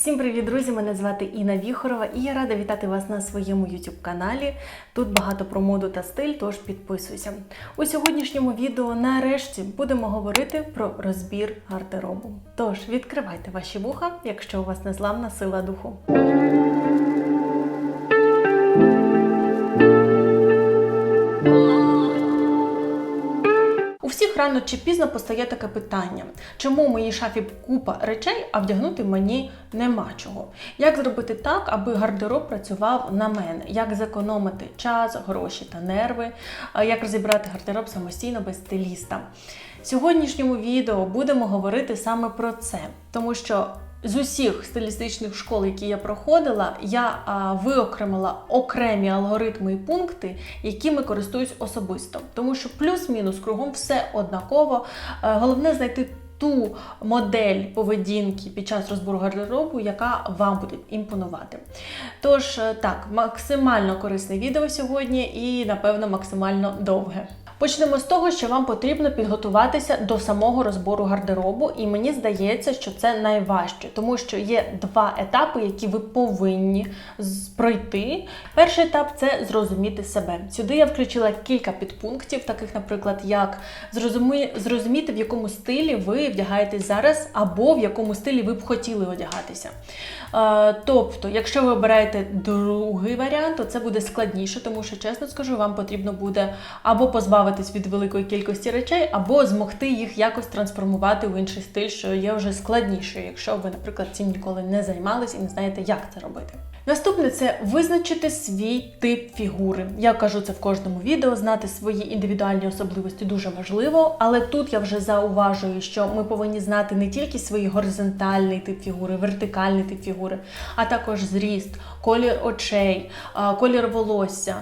Всім привіт, друзі! Мене звати Інна Віхорова і я рада вітати вас на своєму YouTube каналі. Тут багато про моду та стиль, тож підписуйся. У сьогоднішньому відео нарешті будемо говорити про розбір гардеробу. Тож відкривайте ваші вуха, якщо у вас незламна сила духу. Рано чи пізно постає таке питання: чому в моїй шафі купа речей, а вдягнути мені нема чого? Як зробити так, аби гардероб працював на мене? Як зекономити час, гроші та нерви? Як розібрати гардероб самостійно без стиліста? В сьогоднішньому відео будемо говорити саме про це, тому що з усіх стилістичних школ, які я проходила, я а, виокремила окремі алгоритми і пункти, якими користуюсь особисто. Тому що плюс-мінус кругом все однаково. Е, Головне знайти ту модель поведінки під час розбору гардеробу, яка вам буде імпонувати. Тож, е, так, максимально корисне відео сьогодні і, напевно, максимально довге. Почнемо з того, що вам потрібно підготуватися до самого розбору гардеробу, і мені здається, що це найважче, тому що є два етапи, які ви повинні пройти. Перший етап це зрозуміти себе. Сюди я включила кілька підпунктів, таких, наприклад, як зрозуміти, в якому стилі ви вдягаєтесь зараз, або в якому стилі ви б хотіли одягатися. Е, тобто, якщо ви обираєте другий варіант, то це буде складніше, тому що, чесно скажу, вам потрібно буде або позбавитись від великої кількості речей, або змогти їх якось трансформувати в інший стиль, що є вже складніше, якщо ви, наприклад, цим ніколи не займались і не знаєте, як це робити. Наступне це визначити свій тип фігури. Я кажу це в кожному відео. Знати свої індивідуальні особливості дуже важливо, але тут я вже зауважую, що ми повинні знати не тільки свій горизонтальний тип фігури, вертикальний тип фігури, а також зріст, колір очей, колір волосся.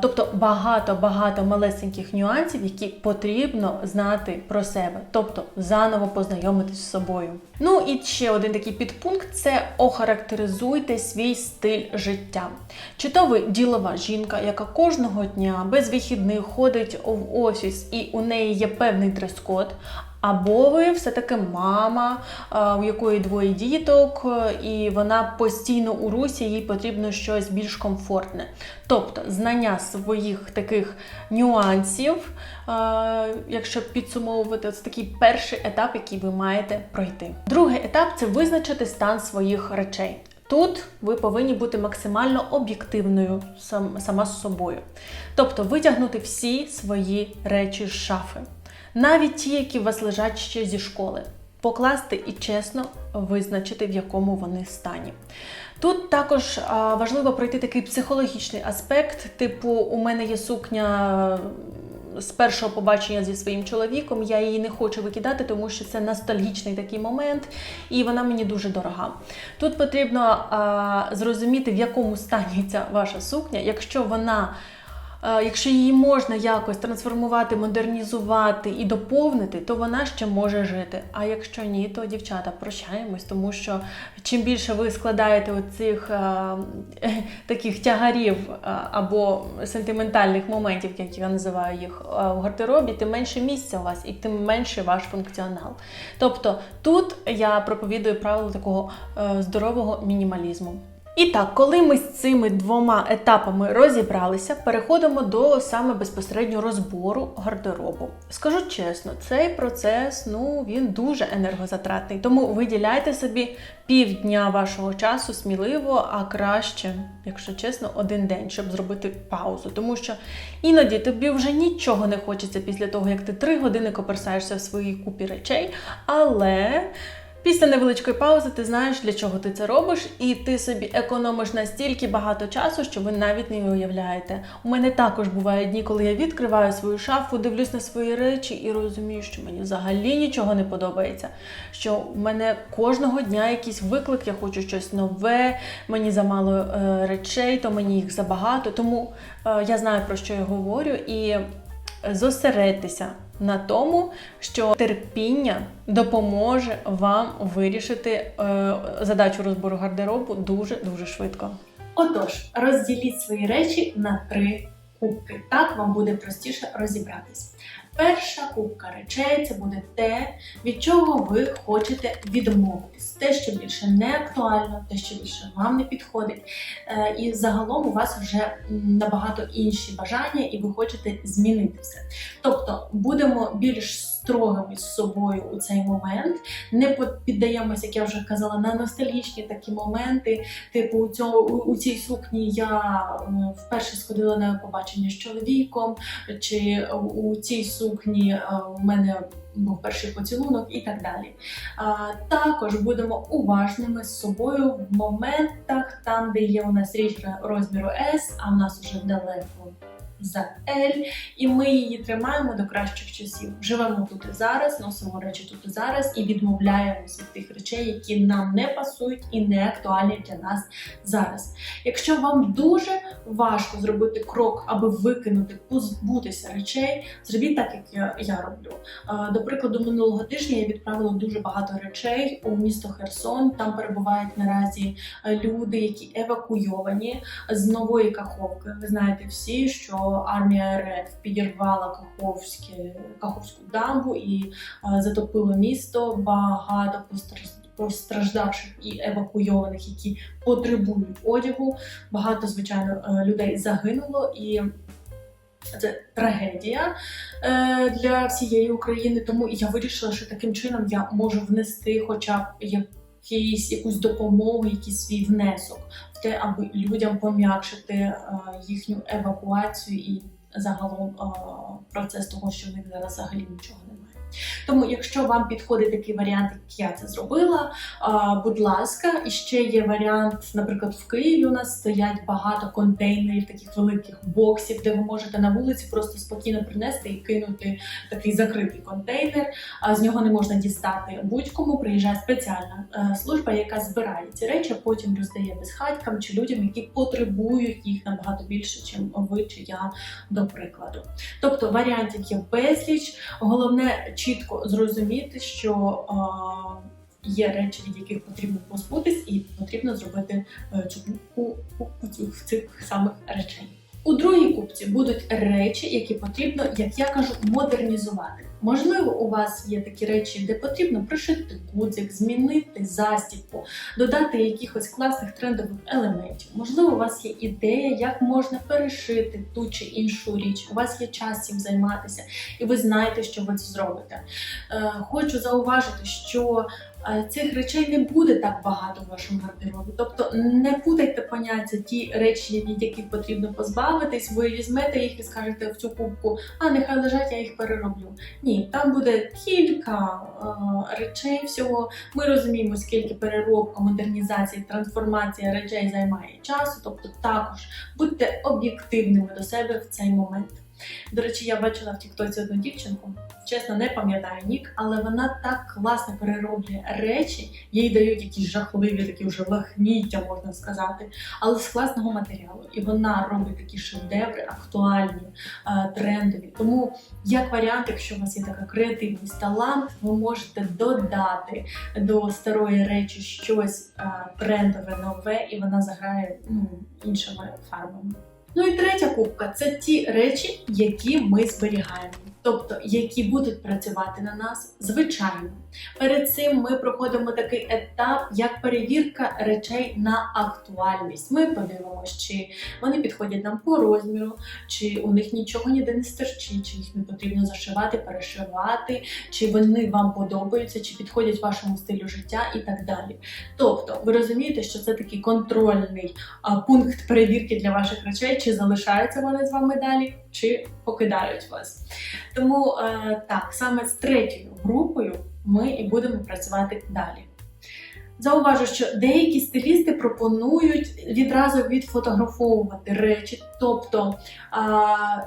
Тобто багато-багато малесеньких нюансів, які потрібно знати про себе, тобто заново познайомитись з собою. Ну і ще один такий підпункт це охарактеризуйте свій стиль життя. Чи то ви ділова жінка, яка кожного дня без вихідних ходить в офіс і у неї є певний дрес-код, або ви все-таки мама, у якої двоє діток, е, і вона постійно у русі, їй потрібно щось більш комфортне. Тобто знання своїх таких нюансів, якщо підсумовувати, це такий перший етап, який ви маєте пройти. Другий етап це визначити стан своїх речей. Тут ви повинні бути максимально об'єктивною сам, сама з собою. Тобто витягнути всі свої речі з шафи навіть ті, які у вас лежать ще зі школи, покласти і чесно визначити, в якому вони стані. Тут також важливо пройти такий психологічний аспект, типу, у мене є сукня. З першого побачення зі своїм чоловіком я її не хочу викидати, тому що це ностальгічний такий момент, і вона мені дуже дорога. Тут потрібно а, зрозуміти, в якому стані ця ваша сукня, якщо вона Якщо її можна якось трансформувати, модернізувати і доповнити, то вона ще може жити. А якщо ні, то дівчата прощаємось, тому що чим більше ви складаєте оцих е, таких тягарів е, або сентиментальних моментів, як я називаю їх, е, в гардеробі, тим менше місця у вас і тим менше ваш функціонал. Тобто тут я проповідую правило такого е, здорового мінімалізму. І так, коли ми з цими двома етапами розібралися, переходимо до саме безпосередньо розбору гардеробу. Скажу чесно, цей процес ну він дуже енергозатратний, тому виділяйте собі півдня вашого часу сміливо, а краще, якщо чесно, один день, щоб зробити паузу. Тому що іноді тобі вже нічого не хочеться після того, як ти три години коперсаєшся в своїй купі речей, але. Після невеличкої паузи ти знаєш, для чого ти це робиш, і ти собі економиш настільки багато часу, що ви навіть не уявляєте. У мене також бувають дні, коли я відкриваю свою шафу, дивлюсь на свої речі і розумію, що мені взагалі нічого не подобається. Що в мене кожного дня якийсь виклик, я хочу щось нове, мені замало е, речей, то мені їх забагато. Тому е, я знаю про що я говорю і зосередьтеся на тому, що терпіння допоможе вам вирішити е, задачу розбору гардеробу дуже дуже швидко. Отож, розділіть свої речі на три кубки. Так вам буде простіше розібратись. Перша кубка речей це буде те, від чого ви хочете відмовитись. Те, що більше не актуально, те, що більше вам не підходить. Е, І загалом у вас вже набагато інші бажання, і ви хочете змінити все. Тобто будемо більш строгими з собою у цей момент, не піддаємось, як я вже казала, на ностальгічні такі моменти. Типу, у, цьому, у цій сукні я е, вперше сходила на побачення з чоловіком, чи у цій сукні е, у мене був перший поцілунок і так далі. Також будемо уважними з собою в моментах, там, де є у нас річ розміру S, а в нас уже далеко за L, і ми її тримаємо до кращих часів. Живемо тут і зараз, носимо речі тут і зараз і відмовляємося від тих речей, які нам не пасують і не актуальні для нас зараз. Якщо вам дуже важко зробити крок, аби викинути, позбутися речей, зробіть так, як я, роблю. До прикладу, минулого тижня я відправила дуже багато речей у місто Херсон. Там перебувають наразі е, люди, які евакуйовані з нової Каховки. Ви знаєте всі, що армія РФ підірвала Каховське, Каховську дамбу і е, затопило місто. Багато постраждавших і евакуйованих, які потребують одягу. Багато, звичайно, е, людей загинуло і. Це трагедія е, для всієї України, тому я вирішила, що таким чином я можу внести хоча б якийсь, якусь допомогу, якийсь свій внесок те, аби людям пом'якшити е, їхню евакуацію і загалом е, процес того, що в них зараз взагалі нічого немає. Тому, якщо вам підходить такий варіант, як я це зробила, будь ласка, і ще є варіант, наприклад, в Києві у нас стоять багато контейнерів, таких великих боксів, де ви можете на вулиці просто спокійно принести і кинути такий закритий контейнер. З нього не можна дістати будь-кому. Приїжджає спеціальна е, служба, яка збирає ці речі, а потім роздає безхатькам чи людям, які потребують їх набагато більше, чим ви чи я, до прикладу. Тобто варіантів є безліч. Головне чітко зрозуміти, що е, є речі, від яких потрібно позбутись, і потрібно зробити е, кубку цих- цих самих речей. У другій кубці будуть речі, які потрібно, як я кажу, модернізувати. Можливо, у вас є такі речі, де потрібно пришити гудзик, змінити застібку, додати якихось класних трендових елементів. Можливо, у вас є ідея, як можна перешити ту чи іншу річ. У вас є час цим займатися, і ви знаєте, що ви це зробите. Е, хочу зауважити, що цих речей не буде так багато в вашому гардеробі. Тобто не путайте поняття ті речі, від яких потрібно позбавитись. Ви візьмете їх і скажете в цю кубку, а нехай лежать, я їх перероблю. Ні, там буде кілька е, речей всього. Ми розуміємо, скільки переробка, модернізація, трансформація речей займає часу. Тобто, також будьте об'єктивними до себе в цей момент. До речі, я бачила в Тіктоці одну дівчинку. Чесно, не пам'ятаю нік, але вона так класно перероблює речі, їй дають якісь жахливі, такі вже лахміття, можна сказати, але з класного матеріалу. І вона робить такі шедеври, актуальні, е, трендові. Тому, як варіант, якщо у вас є така креативність, талант, ви можете додати до старої речі щось е, трендове, нове, і вона заграє ну, іншими фарбами. Ну і третя кубка це ті речі, які ми зберігаємо. Тобто, які будуть працювати на нас звичайно. Перед цим ми проходимо такий етап, як перевірка речей на актуальність. Ми подивимося, чи вони підходять нам по розміру, чи у них нічого ніде не стерчить, чи їх не потрібно зашивати, перешивати, чи вони вам подобаються, чи підходять вашому стилю життя і так далі. Тобто, ви розумієте, що це такий контрольний пункт перевірки для ваших речей, чи залишаються вони з вами далі, чи покидають вас. Тому е, так, саме з третьою групою ми і будемо працювати далі. Зауважу, що деякі стилісти пропонують відразу відфотографовувати речі, тобто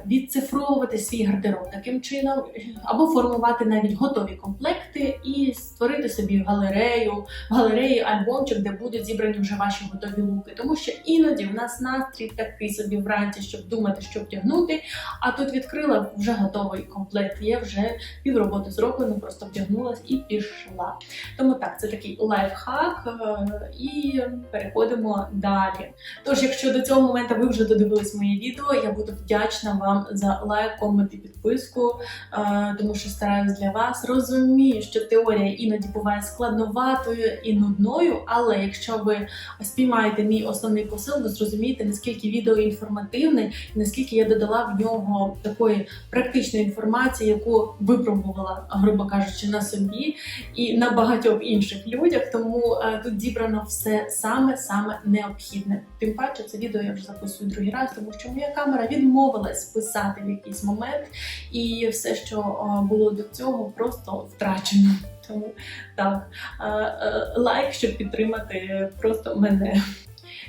відцифровувати свій гардероб таким чином, або формувати навіть готові комплекти і створити собі галерею, в галереї альбомчик, де будуть зібрані вже ваші готові луки. Тому що іноді в нас настрій такий собі вранці, щоб думати, що вдягнути. А тут відкрила вже готовий комплект. Є вже півроботи зроблено, просто вдягнулась і пішла. Тому так, це такий лайфхак. Так, е, і переходимо далі. Тож, якщо до цього моменту ви вже додивились моє відео, я буду вдячна вам за лайк, комент і підписку, е, тому що стараюсь для вас. Розумію, що теорія іноді буває складноватою і нудною, але якщо ви спіймаєте мій основний посил, ви зрозумієте, наскільки відео інформативне, і наскільки я додала в нього такої практичної інформації, яку випробувала, грубо кажучи, на собі і на багатьох інших людях. Тому е, тут зібрано все саме саме необхідне. Тим паче, це відео я вже записую другий раз, тому що моя камера відмовилась писати в якийсь момент, і все, що е, було до цього, просто втрачено. Тому так, е, лайк, щоб підтримати просто мене.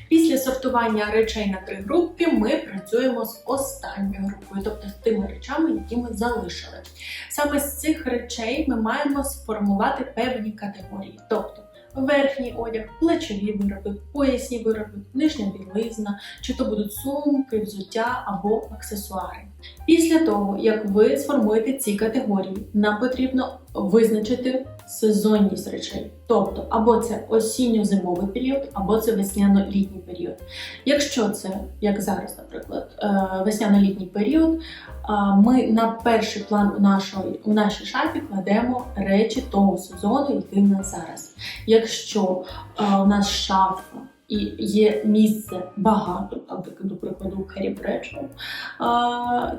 Після сортування речей на три групи ми працюємо з останньою групою, тобто з тими речами, які ми залишили. Саме з цих речей ми маємо сформувати певні категорії, тобто верхній одяг, плечові вироби, поясні вироби, нижня білизна, чи то будуть сумки, взуття або аксесуари. Після того, як ви сформуєте ці категорії, нам потрібно визначити сезонність речей. Тобто, або це осінньо-зимовий період, або це весняно-літній період. Якщо це, як зараз, наприклад, е, весняно-літній період, ми на перший план у нашої у нашій шафі кладемо речі того сезону, який в нас зараз. Якщо е, у нас шафа і є місце багато, там таке, до прикладу, Керрі Бреджо,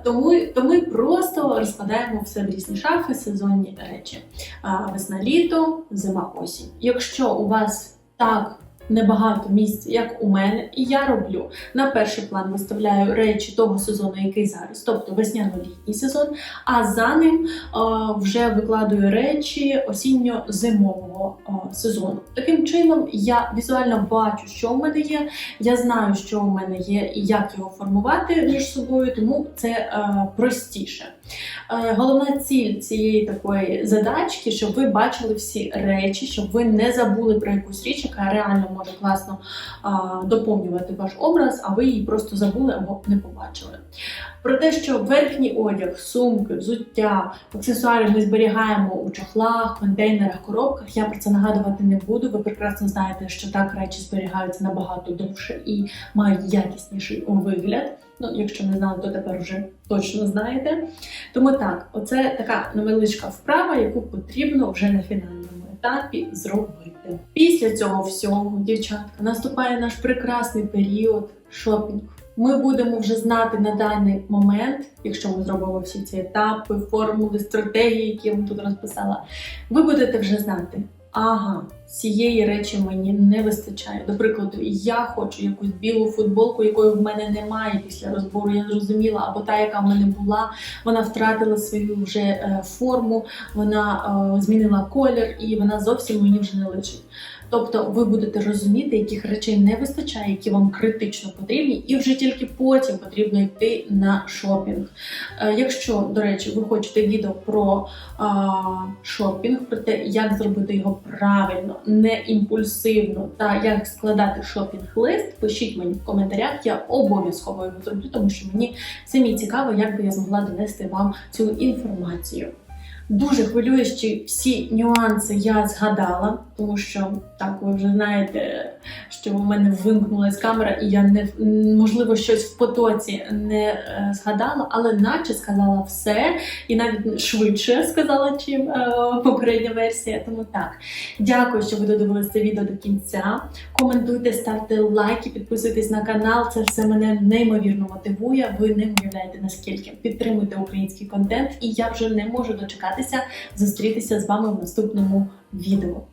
то ми, то ми просто розкладаємо все в різні шафи, сезонні речі. А, Весна, літо, зима, осінь. Якщо у вас так небагато місць, як у мене, і я роблю на перший план виставляю речі того сезону, який зараз, тобто весняно-літній сезон, а за ним вже викладую речі осінньо-зимового сезону. Таким чином, я візуально бачу, що у мене є, я знаю, що у мене є і як його формувати між собою, тому це а, простіше. Е, Головна ціль цієї такої задачки, щоб ви бачили всі речі, щоб ви не забули про якусь річ, яка реально може класно доповнювати ваш образ, а ви її просто забули або не побачили. Про те, що верхній одяг, сумки, взуття, аксесуари ми зберігаємо у чохлах, контейнерах, коробках. Я про це нагадувати не буду. Ви прекрасно знаєте, що так речі зберігаються набагато довше і мають якісніший вигляд. Ну, якщо не знали, то тепер вже точно знаєте. Тому так, оце така невеличка вправа, яку потрібно вже на фінальному етапі зробити. Після цього всього, дівчатка, наступає наш прекрасний період шопінгу. Ми будемо вже знати на даний момент, якщо ми зробимо всі ці етапи, формули, стратегії, які я вам тут розписала, ви будете вже знати. Ага, цієї речі мені не вистачає. До прикладу, я хочу якусь білу футболку, якої в мене немає після розбору. Я зрозуміла, або та, яка в мене була, вона втратила свою вже е, форму, вона е, змінила колір і вона зовсім мені вже не личить. Тобто ви будете розуміти, яких речей не вистачає, які вам критично потрібні, і вже тільки потім потрібно йти на шопінг. Е, Якщо, до речі, ви хочете відео про а, шопінг, про те, як зробити його правильно, не імпульсивно та як складати шопінг-лист, пишіть мені в коментарях, я обов'язково його зроблю, тому що мені самі цікаво, як би я змогла донести вам цю інформацію. Дуже хвилює, що всі нюанси я згадала, тому що так ви вже знаєте, що у мене вимкнулась камера, і я не можливо щось в потоці не е, згадала, але наче сказала все, і навіть швидше сказала, чим е, попередня версія. Тому так, дякую, що ви додивилися це відео до кінця. Коментуйте, ставте лайки, підписуйтесь на канал. Це все мене неймовірно мотивує. Ви не уявляєте наскільки підтримуйте український контент, і я вже не можу дочекатися зустрітися з вами в наступному відео.